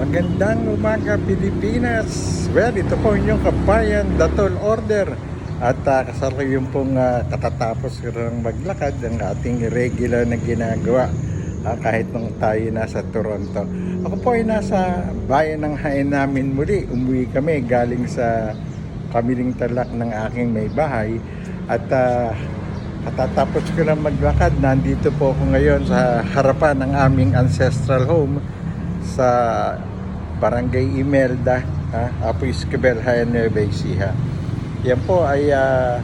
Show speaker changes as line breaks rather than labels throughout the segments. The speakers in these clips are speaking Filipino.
Magandang umaga Pilipinas. Well, ito po inyong kabayan, Datol Order. At uh, kasalukuyan pong ah, katatapos ng maglakad ang ating regular na ginagawa ah, kahit nung tayo nasa Toronto. Ako po ay nasa bayan ng Hain namin muli. Umuwi kami galing sa kamiling talak ng aking may bahay. At ah, katatapos ko lang maglakad, nandito po ako ngayon sa harapan ng aming ancestral home sa Barangay Imelda, ha, Apo Esquivel, Haya Nueva Ecija. Yan po ay ah,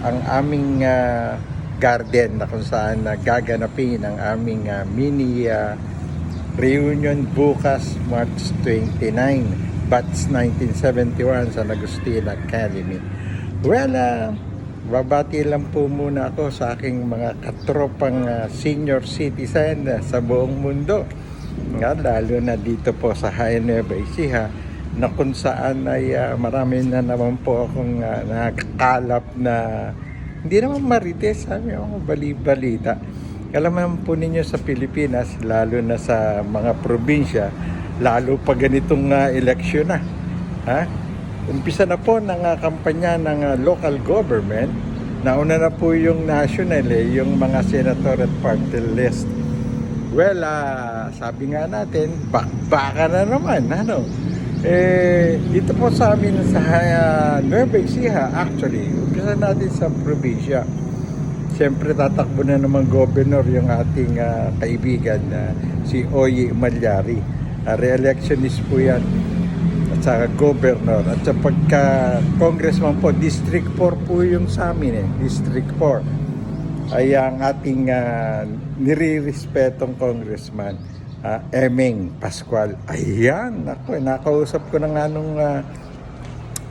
ang aming ah, garden na kung saan uh, gaganapin ang aming ah, mini ah, reunion bukas March 29, Batch 1971 sa Agustina Academy. Well, ah, babati lang po muna ako sa aking mga katropang ah, senior citizen ah, sa buong mundo. Nga, lalo na dito po sa Nueva Ecija na kung saan ay ah, marami na naman po akong ah, nakakalap na hindi naman marites, sabi ako, bali-balita. Alam naman po ninyo sa Pilipinas, lalo na sa mga probinsya, lalo pa ganitong ah, eleksyon na. Ha? Umpisa na po ng ah, kampanya ng ah, local government. Nauna na po yung national eh, yung mga senator at party list. Well, ah, sabi nga natin, bakbaka na naman, ano? Eh, dito po sa amin sa uh, Nueva Ecija, actually, umpisa natin sa probinsya. Siyempre, tatakbo na naman governor yung ating ah, kaibigan na si Oye Malyari. Uh, re-electionist po yan at saka governor. At sa pagka congressman po, District 4 po yung sa amin eh, District 4 ay ang ating uh, nire-respetong congressman, ah, Emeng Pascual. Ayan, ako, nakausap ko na nga nung ah,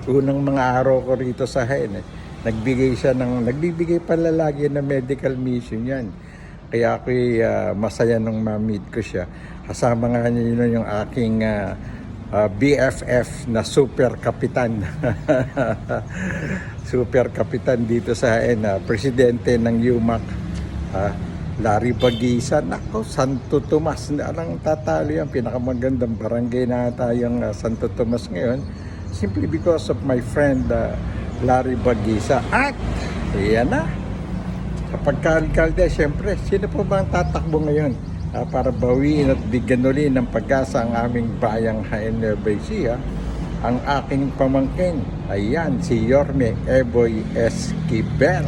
unang mga araw ko rito sa Hain. Eh. Nagbigay siya ng, nagbibigay pala lagi ng medical mission yan. Kaya ako masaya nung ma-meet ko siya. Kasama nga niya yun yung aking ah, ah, BFF na super kapitan. super kapitan dito sa Hain, ah, presidente ng UMAC. ah, Larry Bagisa, nako, Santo Tomas, anong tatalo yan, pinakamagandang barangay na tayong uh, Santo Tomas ngayon, simply because of my friend uh, Larry Bagisa. At, yan na, kapag ka-alkalde, syempre, sino po ba ang tatakbo ngayon ah, para bawiin at bigyan uli ng pag-asa ang aming bayang Hain Nueva Ecija? Ang aking pamangkin, ayan, si Yorme Eboy Esquivel.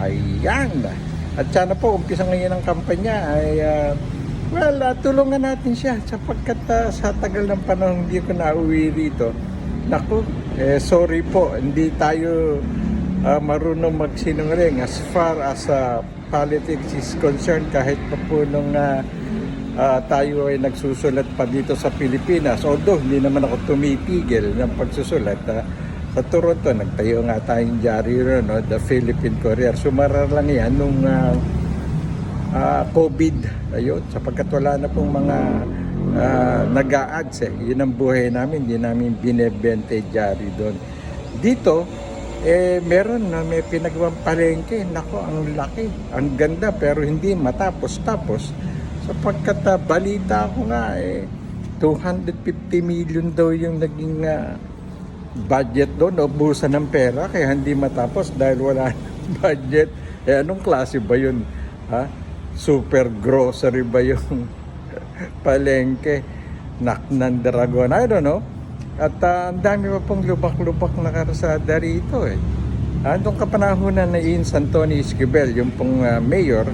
Ayan. At sana po, umpisa ngayon ang kampanya ay, ah, well, ah, tulungan natin siya sapagkat ah, sa tagal ng panahon hindi ko nauwi rito. Naku, eh, sorry po, hindi tayo ah, marunong magsinungaling as far as ah, politics is concerned kahit pa po nung ah, ah, tayo ay nagsusulat pa dito sa Pilipinas. Although hindi naman ako tumipigil ng pagsusulat. ah, sa Toronto, nagtayo nga tayong diary ron, no, the Philippine Courier. Sumarar lang yan nung ah, ah, COVID. Ayun, sapagkat wala na pong mga uh, nag-a-ads eh. Yun ang buhay namin, hindi namin binebente diary doon. Dito, eh, meron na may pinagawang palengke. Nako, ang laki. Ang ganda, pero hindi matapos-tapos. Sapagkat ah, balita ko nga, eh, 250 million daw yung naging ah, budget doon, ubusan ng pera, kaya hindi matapos dahil wala budget. Eh, anong klase ba yun? Ha? Super grocery ba yung palengke? Nak ng dragon, I don't know. At ah, ang dami pa pong lubak-lubak na karasada rito eh. Andong kapanahunan na Ian Santoni Esquivel, yung pong ah, mayor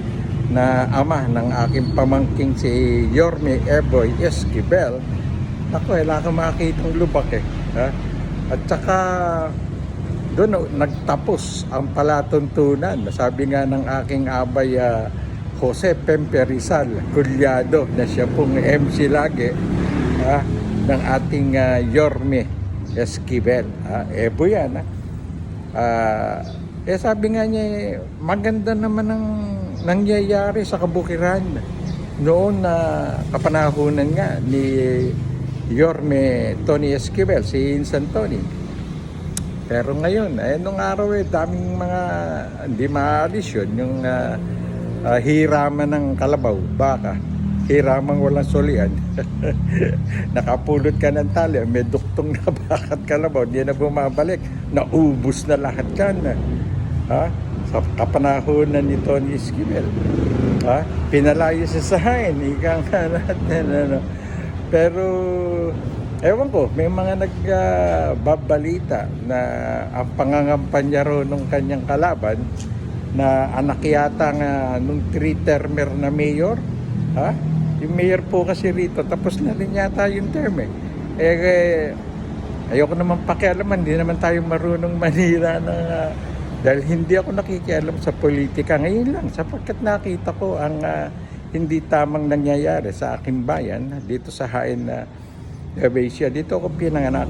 na ama ng aking pamangking si Yorme Eboy Esquivel. Ako, eh, wala ka makakitang lubak eh. Ha? At saka doon oh, nagtapos ang palatuntunan. Sabi nga ng aking abay ah, Jose Pempe Rizal Culyado na siya pong MC lagi ah, ng ating ah, Yorme Esquivel. Ah, Ebo yan. Ah, eh sabi nga niya, eh, maganda naman ang nangyayari sa kabukiran noon na kapanahunan nga ni Yorme Tony Esquivel, si Insan Tony. Pero ngayon, eh, nung araw eh, daming mga, hindi maalis yun, yung ah, ah, hiraman ng kalabaw, baka. Hiramang walang solian. Nakapulot ka ng tali, may duktong na bakat kalabaw, hindi na bumabalik. Naubos na lahat yan. Ha? Sa kapanahonan ni Tony Esquivel. Ha? Pinalayo siya sa hain, ika nga natin. Ano. Pero, ewan ko, may mga nagbabalita na ang pangangampanya ro ng kanyang kalaban na anak yata nga nung three-termer na mayor. Ha? Yung mayor po kasi rito, tapos na rin yata yung term eh. Eh, eh ayoko naman pakialaman, hindi naman tayo marunong manira ng... ah, dahil hindi ako nakikialam sa politika ngayon lang sapagkat nakita ko ang ah, hindi tamang nangyayari sa aking bayan dito sa Hain na uh, Dito ako pinanganak.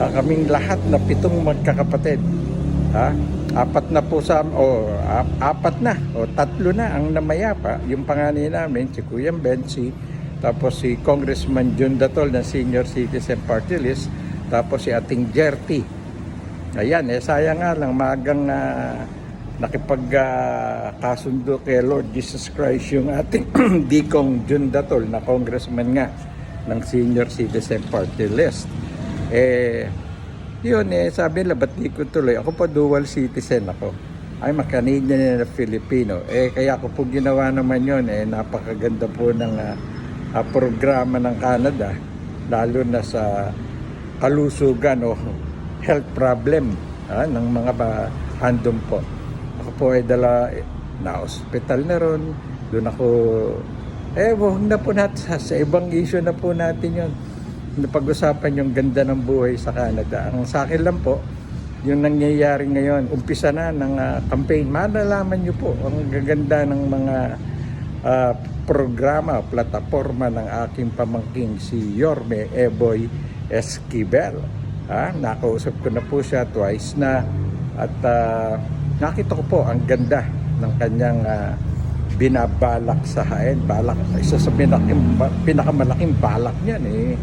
Ah, kaming lahat na pitong magkakapatid. Ha? Apat na po sa o ap- apat na o tatlo na ang namayapa. Yung panganay namin si Kuya Bensi, tapos si Congressman John Datol na senior citizen party list, tapos si Ating Jerty. Ayan, eh sayang nga lang magang uh, nakipag ah, kasundo kay Lord Jesus Christ yung ating Dikong John Datol na congressman nga ng senior citizen party list. Eh, yun eh, sabi nila, ba't di ko tuloy? Ako po dual citizen ako. I'm a Canadian and a Filipino. Eh, kaya ko po ginawa naman yun. Eh, napakaganda po ng ah, ah, programa ng Canada. Lalo na sa kalusugan o health problem ah, ng mga ba handom po. Ako po ay dala eh, na hospital na ron. Doon ako, eh, huwag na po natin, sa, sa ibang issue na po natin yun. Napag-usapan yung ganda ng buhay sa Canada. Ang sa akin lang po, yung nangyayari ngayon, umpisa na ng ah, campaign. Malalaman nyo po ang gaganda ng mga ah, programa, plataforma ng aking pamangking si Yorme Eboy Esquivel. Ha? Nakausap ko na po siya twice na at ah, nakita ko po ang ganda ng kanyang ah, binabalak sa hain. Balak, isa sa pinakamalaking balak niyan eh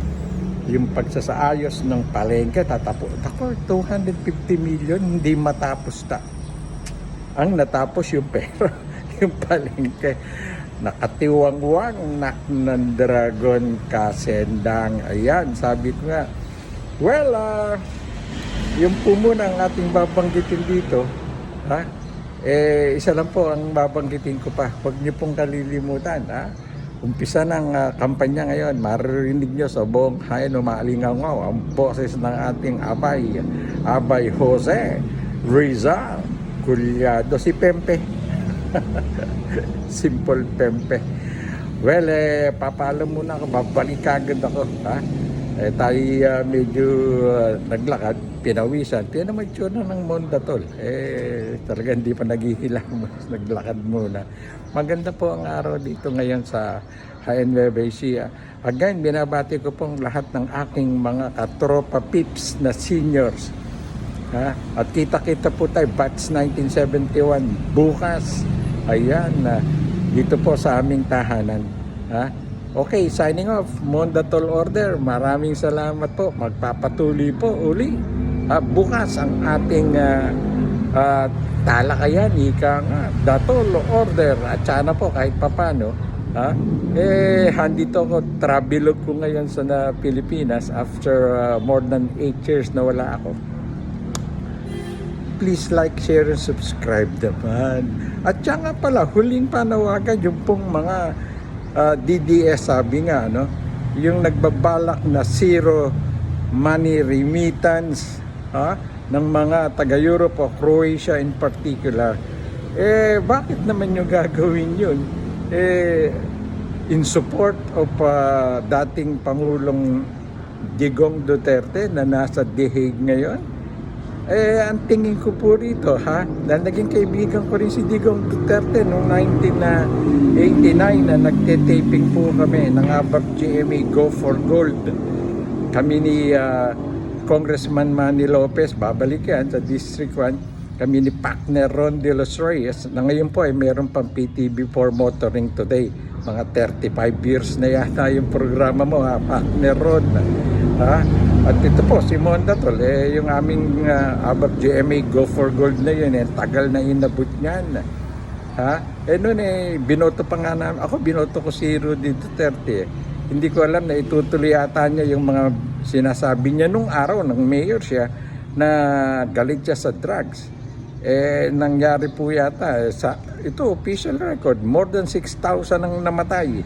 yung pagsasaayos ng palengke tatapos ako 250 million hindi matapos ta. Ang natapos yung pera yung palengke. Nakatiwangwang nak ng dragon kasendang. Ayan sabi ko nga well ah yung po muna ang ating babanggitin dito ha? Eh isa lang po ang babanggitin ko pa. Huwag niyo pong kalilimutan ha Umpisa ng ah, kampanya ngayon, maririnig nyo sa buong hayan umaalingaw ang boses ng ating abay, abay Jose Rizal Culiado, si Pempe. Simple Pempe. Well, eh, papaalam muna ako, babalik agad ako. Ha? Eh, tayo ah, medyo ah, naglakad, pinawisan. Tiyan naman tsura ng Mondatol. Eh, talaga hindi pa naghihilang. Mas naglakad muna. Maganda po ang araw dito ngayon sa HNW Asia. Again, binabati ko pong lahat ng aking mga katropa pips na seniors. Ha? At kita-kita po tayo, batch 1971. Bukas, ayan, na dito po sa aming tahanan. Ha? Okay, signing off. Mondatol Order. Maraming salamat po. Magpapatuloy po uli. Ah, bukas ang ating ah, ah, talakayan, ika nga, Datol Order. At sana po kahit papano, ha? Eh, handito ko, travelog ko ngayon sa na Pilipinas after ah, more than 8 years na wala ako please like, share, and subscribe naman. At siya nga pala, huling panawagan yung pong mga ah, DDS sabi nga, no? yung nagbabalak na zero money remittance ha? ng mga taga-Europe o Croatia in particular. Eh, bakit naman yung gagawin yun? Eh, in support of ah, dating Pangulong Digong Duterte na nasa The Hague ngayon? Eh, ang tingin ko po rito, ha? Dahil naging kaibigan ko rin si Digong Duterte noong 1989 na nagte-taping po kami ng ABAP GMA Go for Gold. Kami ni ah, Congressman Manny Lopez, babalik yan sa District 1. Kami ni partner Ron De Los Reyes na ngayon po ay meron pang PTV4 Motoring Today. Mga 35 years na yata yung programa mo ha, partner Ron. Ha? At ito po, si Mondatol, eh, yung aming uh, ABAP GMA Go for Gold na yun, eh, tagal na inabot niyan. Ha? Eh noon eh, binoto pa nga namin. Ako binoto ko si Rudy Duterte. eh. Hindi ko alam na itutuloy ata niya yung mga sinasabi niya nung araw ng mayor siya na galit siya sa drugs. Eh, nangyari po yata, eh, sa, ito official record, more than 6,000 ang namatay.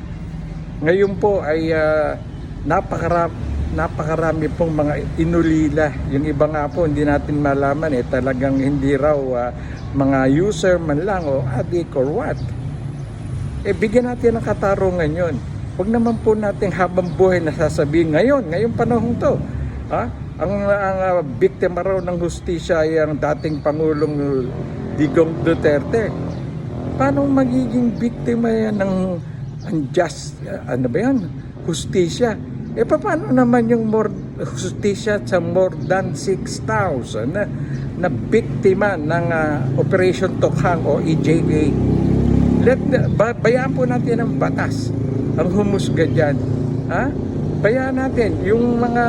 Ngayon po ay ah, napakarami, napakarami pong mga inulila. Yung iba nga po, hindi natin malaman eh, talagang hindi raw ah, mga user man lang o addict or what. Eh, bigyan natin ng katarungan yun. Huwag naman po natin habang buhay na sasabihin ngayon, ngayong panahon to. Ha? Ang, ang ah, biktima raw ng hustisya ay ang dating Pangulong Digong Duterte. Paano magiging biktima yan ng unjust, ah, ano ba yan, hustisya? Eh paano naman yung more, hustisya sa more than 6,000 na, na biktima ng ah, Operation Tokhang o EJA? Let, ba, bayaan po natin ang batas, ang humusga dyan. Ha? Bayaan natin yung mga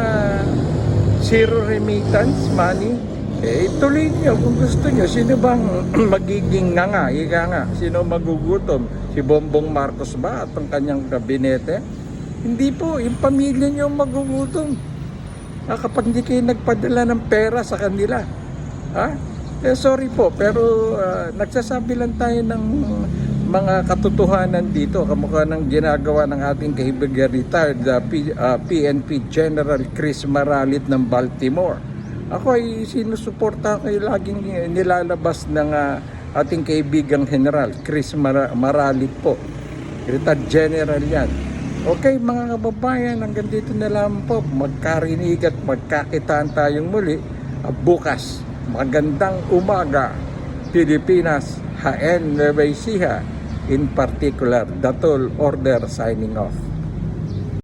zero remittance money, eh tuloy niyo kung gusto niyo. Sino bang magiging nga nga, ika nga, sino magugutom? Si Bongbong Marcos ba at ang kanyang kabinete? Hindi po, yung pamilya ang magugutom. Ah, kapag hindi kayo nagpadala ng pera sa kanila. Ha? Eh, sorry po, pero ah, nagsasabi lang tayo ng mga katotohanan dito, kamukha ng ginagawa ng ating kaibigan retired ah, P- ah, PNP General Chris Maralit ng Baltimore. Ako ay sinusuporta yung laging nilalabas ng ah, ating kaibigang General Chris Mara- Maralit po. Retired General yan. Okay mga kababayan, hanggang dito na lang po. Magkarinig at magkakitaan tayong muli ah, bukas. Magandang umaga, Pilipinas, Haen Nueva Ecija, in particular, Datol Order signing off.